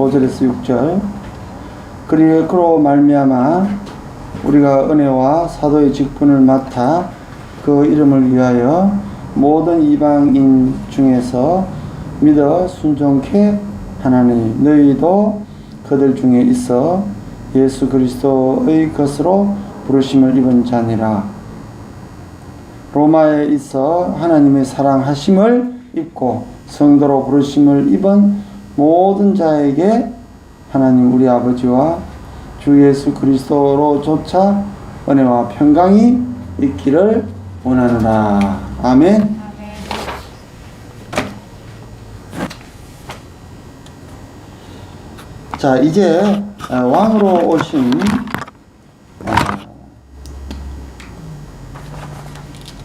5절에서 6절. 그리로 말미암아 우리가 은혜와 사도의 직분을 맡아 그 이름을 위하여 모든 이방인 중에서 믿어 순종케 하나니 너희도 그들 중에 있어 예수 그리스도의 것으로 부르심을 입은 자니라. 로마에 있어 하나님의 사랑하심을 입고 성도로 부르심을 입은 모든 자에게 하나님 우리 아버지와 주 예수 그리스도로조차 은혜와 평강이 있기를 원하노라. 아멘. 자, 이제 어, 왕으로 오신 어,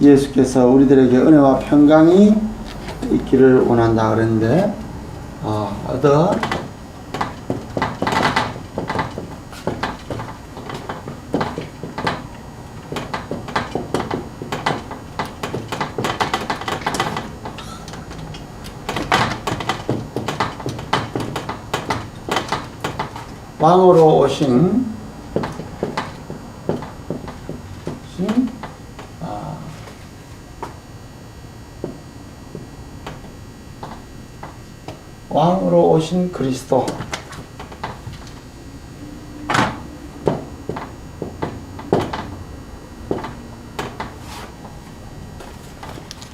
예수께서 우리들에게 은혜와 평강이 있기를 원한다 그랬는데 어, 어떤 왕으로 오신 오신, 아, 왕으로 오신 그리스도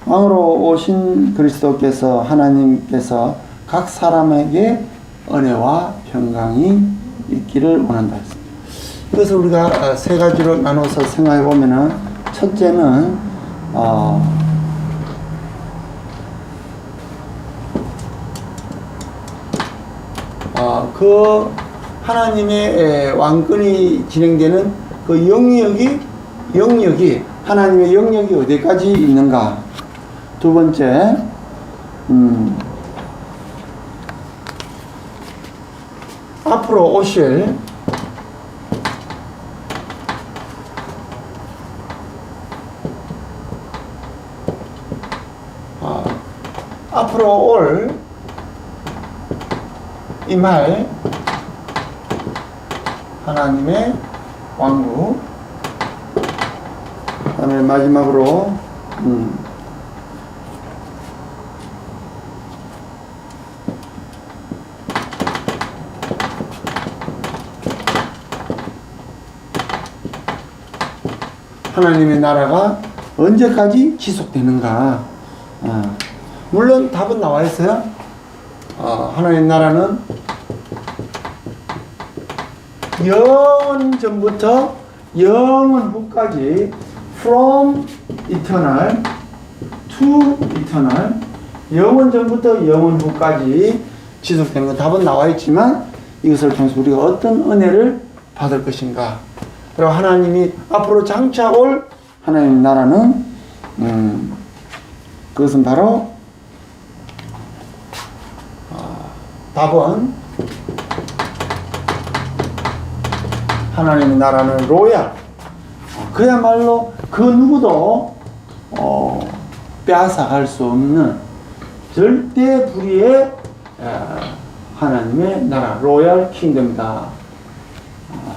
왕으로 오신 그리스도께서 하나님께서 각 사람에게 은혜와 평강이 있기를 원한다 했습니다. 그래서 우리가 어, 세 가지로 나눠서 생각해 보면은 첫째는 어, 어, 그 하나님의 에, 왕권이 진행되는 그 영역이 영역이 하나님의 영역이 어디까지 있는가? 두 번째, 음, 앞으로 오실 아, 앞으로 올 임할 하나님의 왕국 그다음에 마지막으로 음, 하나님의 나라가 언제까지 지속되는가? 아, 물론 답은 나와 있어요. 아, 하나님 나라는 영원 전부터 영원 후까지 from eternal to eternal. 영원 전부터 영원 후까지 지속되는 건 답은 나와 있지만 이것을 통해서 우리가 어떤 은혜를 받을 것인가. 그리고 하나님이 앞으로 장차 올 하나님 나라는 음, 그것은 바로 4번 하나님의 나라는 로얄. 어, 그야말로 그 누구도 어, 빼앗아갈 수 없는 절대 불의의 하나님의 나라 로얄 킹덤이다. 어.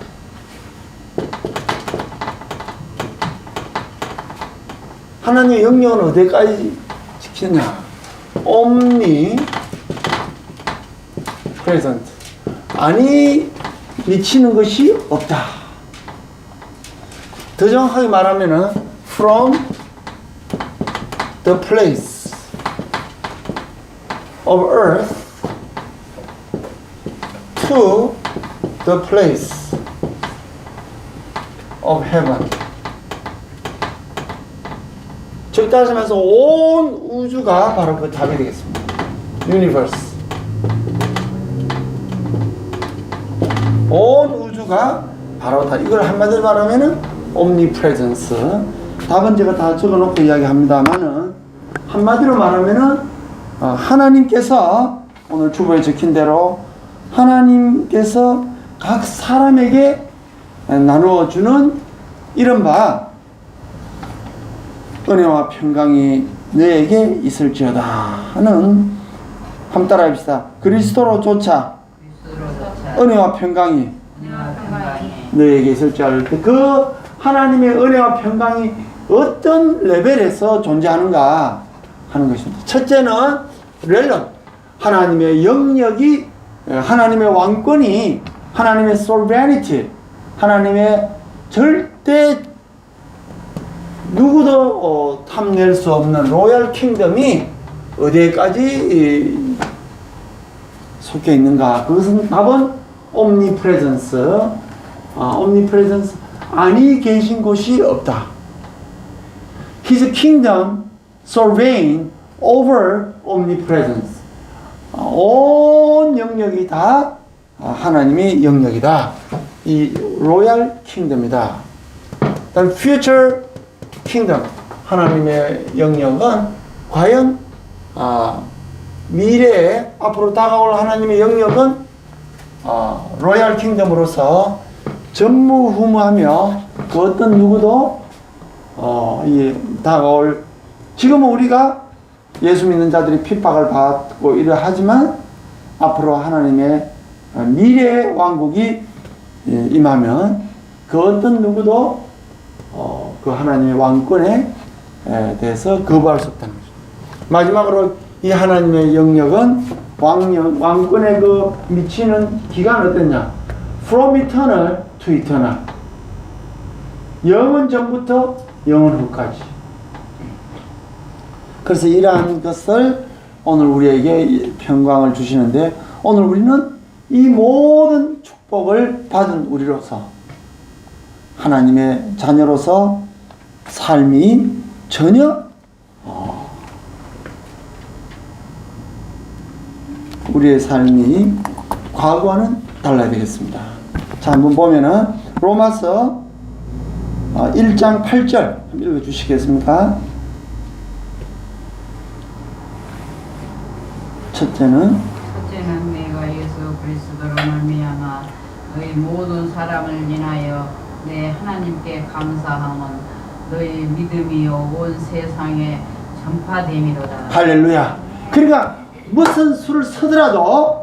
하나님의 영역은 어디까지 지키냐? 엄니 프레젠트 아니 미치는 것이 없다. 더 정확하게 말하면은 from the place of earth to the place of heaven. 즉 말해서 온 우주가 바로 그 답이 되겠습니다. universe. 온 우주가 바로 다 이걸 한마디로 말하면은 omnipresence. 답은 제가 다 적어놓고 이야기합니다만은 한마디로 말하면은 어, 하나님께서 오늘 주보에 적힌 대로 하나님께서 각 사람에게 나누어 주는 이른바 은혜와 평강이 너에게 있을지어다 하는 함 따라 합시다. 그리스도로 조차 은혜와 평강이 너에게 있을 줄 알을 때그 하나님의 은혜와 평강이 어떤 레벨에서 존재하는가 하는 것입니다. 첫째는 렐런 하나님의 영역이 하나님의 왕권이 하나님의 sovereignty 하나님의 절대 누구도 어, 탐낼 수 없는 로얄 킹덤이 어디에까지 이, 속해 있는가? 그것은 답은 omnipresence, 아, omnipresence 아니 계신 곳이 없다. His kingdom surveying over omnipresence. 아, 온 영역이 다 아, 하나님의 영역이다. 이 로얄 킹덤이다. 다음 future kingdom 하나님의 영역은 과연 아, 미래에 앞으로 다가올 하나님의 영역은 아, 로얄 킹덤으로서 전무후무하며 그 어떤 누구도 어, 이 다가올 지금은 우리가 예수 믿는 자들이 핍박을 받고 이러 하지만 앞으로 하나님의 미래의 왕국이 예, 임하면 그 어떤 누구도 어, 그 하나님의 왕권에 에 대해서 거부할 수 없다는 거죠. 마지막으로 이 하나님의 영역은 왕령, 왕권의 그 미치는 기간 어땠냐? From eternal to eternal. 영원 전부터 영원 후까지. 그래서 이러한 것을 오늘 우리에게 평강을 주시는데 오늘 우리는 이 모든 축복을 받은 우리로서 하나님의 자녀로서 삶이 전혀 어, 우리의 삶이 과거와는 달라야 되겠습니다. 자, 한번 보면은 로마서 어, 1장 8절 읽어 주시겠습니까? 첫째는 첫째는 내가 예수 그리스도로 말미암아 너희 모든 사람을 인하여 내 하나님께 감사함은 너희 믿음이요 온 세상에 전파됨이로다. 할렐루야. 그러니까 무슨 수를 서더라도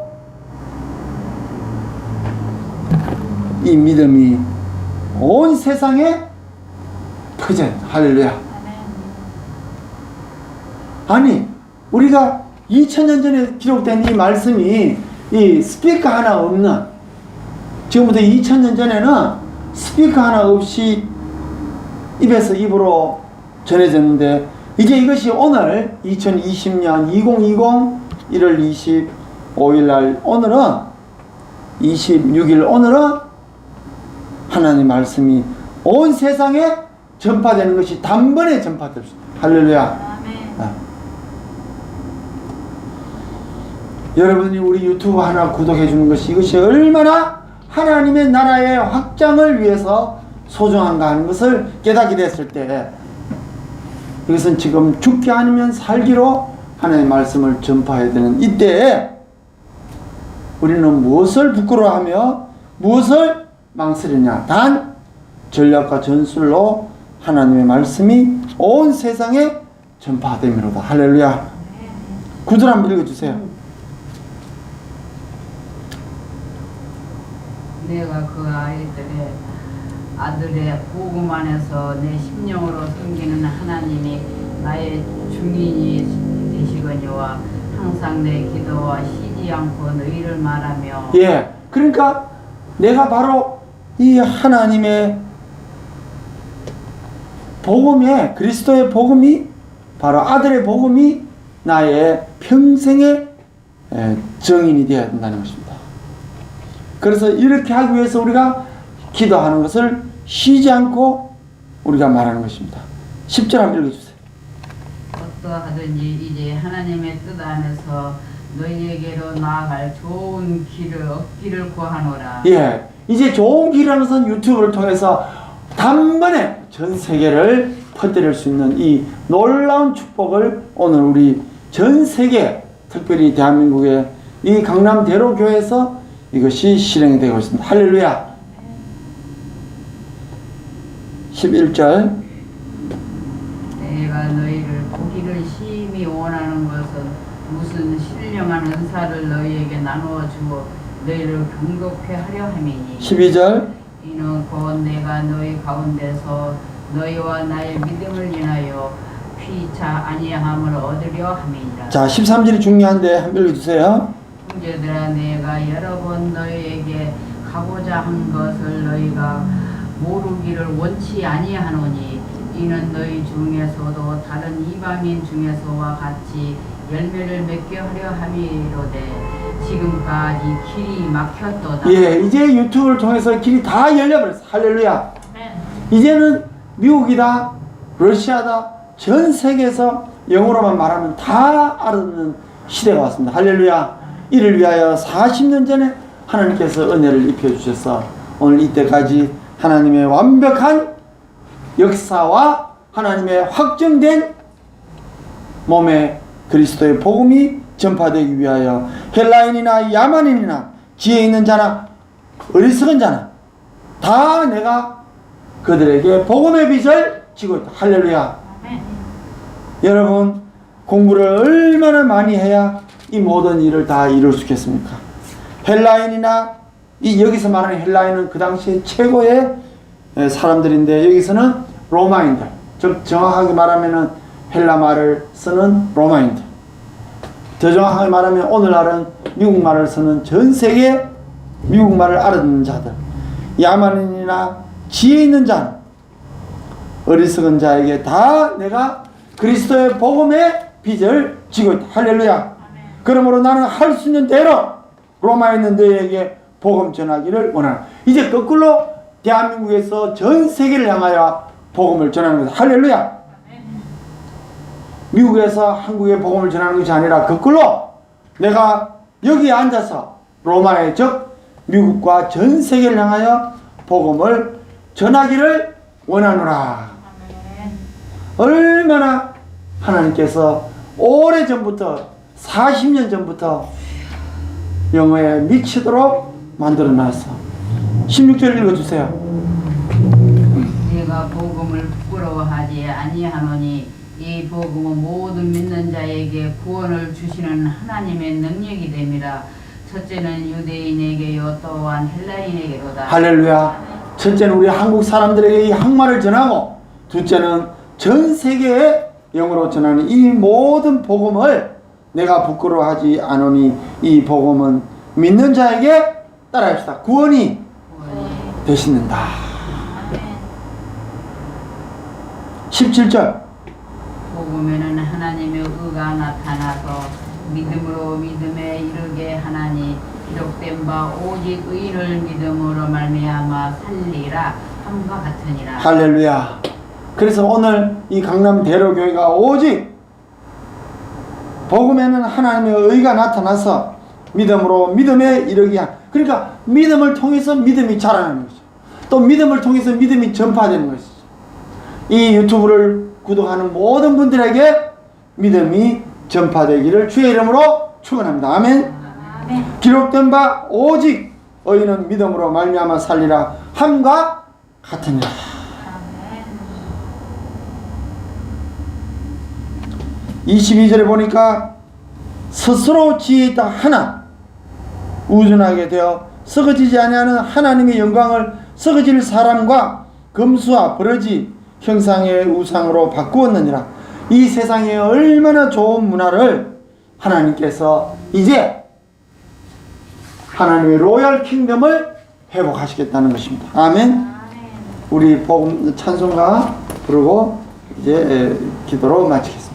이 믿음이 온 세상에 퍼져. 할렐루야. 아니 우리가 2000년 전에 기록된 이 말씀이 이 스피커 하나 없는 지금부터 2000년 전에는 스피커 하나 없이 입에서 입으로 전해졌는데 이제 이것이 오늘 2020년 2020 1월 25일 날 오늘은 26일 오늘은 하나님 말씀이 온 세상에 전파되는 것이 단번에 전파됩니다. 할렐루야. 아멘. 아. 여러분이 우리 유튜브 하나 구독해 주는 것이 이것이 얼마나 하나님의 나라의 확장을 위해서 소중한가 하는 것을 깨닫게 됐을 때 이것은 지금 죽기 아니면 살기로 하나님의 말씀을 전파해야 되는 이때에 우리는 무엇을 부끄러워하며 무엇을 망설이냐? 단 전략과 전술로 하나님의 말씀이 온 세상에 전파됨이로다. 할렐루야. 구절 한번 읽어주세요. 내가 그 아이들의 아들의 안에서 내 심령으로 섬기는 하나님이 나의 중인이 되시거니와 항상 내 기도와 쉬지 않고 너희를 말하며 예 그러니까 내가 바로 이 하나님의 복음에 그리스도의 복음이 바로 아들의 복음이 나의 평생의 에, 정인이 되어야 된다는 것입니다. 그래서 이렇게 하기 위해서 우리가 기도하는 것을 쉬지 않고 우리가 말하는 것입니다. 10절 한번 읽어주세요. 어떠하든지 이제 하나님의 뜻 안에서 너희에게로 나아갈 좋은 길을 얻기를 구하노라. 예, 이제 좋은 길이라는 것은 유튜브를 통해서 단번에 전 세계를 퍼뜨릴 수 있는 이 놀라운 축복을 오늘 우리 전 세계, 특별히 대한민국의 이 강남 대로교회에서 이것이 실행이 되고 있습니다. 할렐루야. 11절. 내가 너희를 심히 원하는 것은 무슨 신령한 은사를 너희에게 나누어 주어 너희를 경독케 하려 함이니. 12절. 이는 곧 내가 너희 가운데서 너희와 나의 믿음을 인하여 피차 아니함을 얻으려 함이니라. 자 13절이 중요한데 한번 읽어주세요. 형제들아 내가 여러 번 너희에게 가고자 한 것을 너희가 모르기를 원치 아니하노니 이는 너희 중에서도 다른 이방인 중에서와 같이 열매를 맺게 하려 함이로되 지금까지 길이 막혔도다. 예 이제 유튜브를 통해서 길이 다 열려버렸어. 할렐루야. 아멘. 이제는 미국이다 러시아다 전 세계에서 영어로만 말하면 다 알아듣는 시대가 왔습니다. 할렐루야. 이를 위하여 40년 전에 하나님께서 은혜를 입혀주셔서 오늘 이때까지 하나님의 완벽한 역사와 하나님의 확정된 몸에 그리스도의 복음이 전파되기 위하여 헬라인이나 야만인이나 지혜 있는 자나 어리석은 자나 다 내가 그들에게 복음의 빛을 지고 있다. 할렐루야. 여러분 공부를 얼마나 많이 해야 이 모든 일을 다 이룰 수 있겠습니까? 헬라인이나 이 여기서 말하는 헬라인은 그 당시에 최고의 에, 사람들인데 여기서는 로마인들 즉 정확하게 말하면은 헬라 말을 쓰는 로마인들 더 정확하게 말하면 오늘날은 미국 말을 쓰는 전 세계 미국 말을 알아듣는 자들 야만인이나 지혜 있는 자는 어리석은 자에게 다 내가 그리스도의 복음의 빚을 지고 있다. 할렐루야. 그러므로 나는 할 수 있는 대로 로마에 있는 너에게 복음 전하기를 원하는. 이제 거꾸로 대한민국에서 전 세계를 향하여 복음을 전하는 것이다. 할렐루야. 미국에서 한국에 복음을 전하는 것이 아니라 거꾸로 내가 여기에 앉아서 로마의 즉 미국과 전 세계를 향하여 복음을 전하기를 원하노라. 얼마나 하나님께서 오래 전부터 40년 전부터 영어에 미치도록 만들어 놨어. 16절 읽어 주세요. 네가 복음을 부끄러워하지 아니하노니 이 복음은 모든 믿는 자에게 구원을 주시는 하나님의 능력이 됨이라 첫째는 유대인에게요 또한 헬라인에게로다 할렐루야. 첫째는 우리 한국 사람들에게 이 항마를 전하고 둘째는 전 세계에 영어로 전하는 이 모든 복음을 내가 부끄러워하지 않으니 이 복음은 믿는 자에게 따라합시다. 구원이 되시는다. 17절 복음에는 하나님의 의가 나타나서 믿음으로 믿음에 이르게 하나니 기록된 바 오직 의인을 믿음으로 말미암아 살리라 함과 같으니라 할렐루야. 그래서 오늘 이 강남 대로교회가 오직 복음에는 하나님의 의가 나타나서 믿음으로 믿음에 이르게 한 그러니까 믿음을 통해서 믿음이 자라나는 거죠. 또 믿음을 통해서 믿음이 전파되는 것이죠. 이 유튜브를 구독하는 모든 분들에게 믿음이 전파되기를 주의 이름으로 축원합니다. 아멘. 아멘. 기록된 바 오직 의인은 믿음으로 말미암아 살리라 함과 같으니라. 아멘. 22절에 보니까 스스로 지혜 있다 하나 우준하게 되어 썩어지지 아니하는 하나님의 영광을 썩어질 사람과 금수와 버러지 형상의 우상으로 바꾸었느니라. 이 세상에 얼마나 좋은 문화를 하나님께서 이제 하나님의 로얄 킹덤을 회복하시겠다는 것입니다. 아멘. 우리 복음 찬송가 부르고 이제 에, 기도로 마치겠습니다